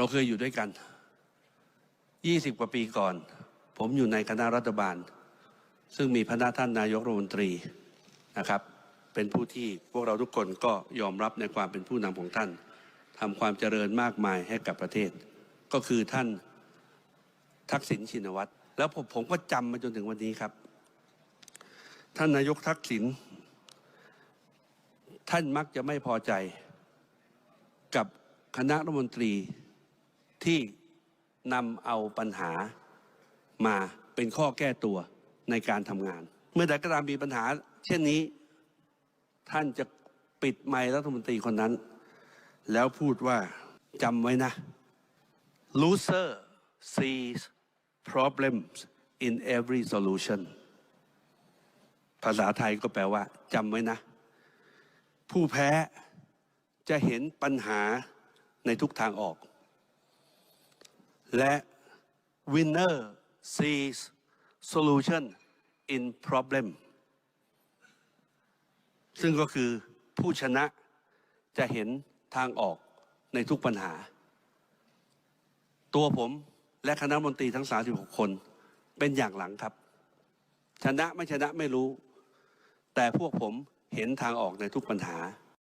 เราเคยอยู่ด้วยกัน 20 กว่าปีก่อน ผมอยู่ในคณะรัฐบาล ซึ่งมีพระท่านนายกรัฐมนตรีนะครับ เป็นผู้ที่พวกเราทุกคนก็ยอมรับในความเป็นผู้นำของท่านทำความเจริญมากมายให้กับประเทศ ก็คือท่านทักษิณชินวัตร แล้วผมผมก็จำมาจนถึงวันนี้ครับ ท่านนายกทักษิณท่านมักจะไม่พอใจกับคณะรัฐมนตรี ที่นำเอาปัญหามาเป็นข้อแก้ตัวในการทำงาน เมื่อใดก็ตามมีปัญหา เช่นนี้ ท่านจะปิดไมค์รัฐมนตรีคนนั้น แล้วพูดว่าจำไว้นะ loser sees problems in every solution ภาษาไทยก็แปลว่าจำไว้นะ ผู้แพ้จะเห็นปัญหาในทุกทางออก และ winner sees solution in problem ซึ่งก็คือผู้ชนะจะเห็นทางออกในทุกปัญหา ตัวผมและคณะมนตรีทั้ง 36 คนเป็นอย่างหลังครับ ชนะไม่ชนะไม่รู้ แต่พวกผมเห็นทางออกในทุกปัญหา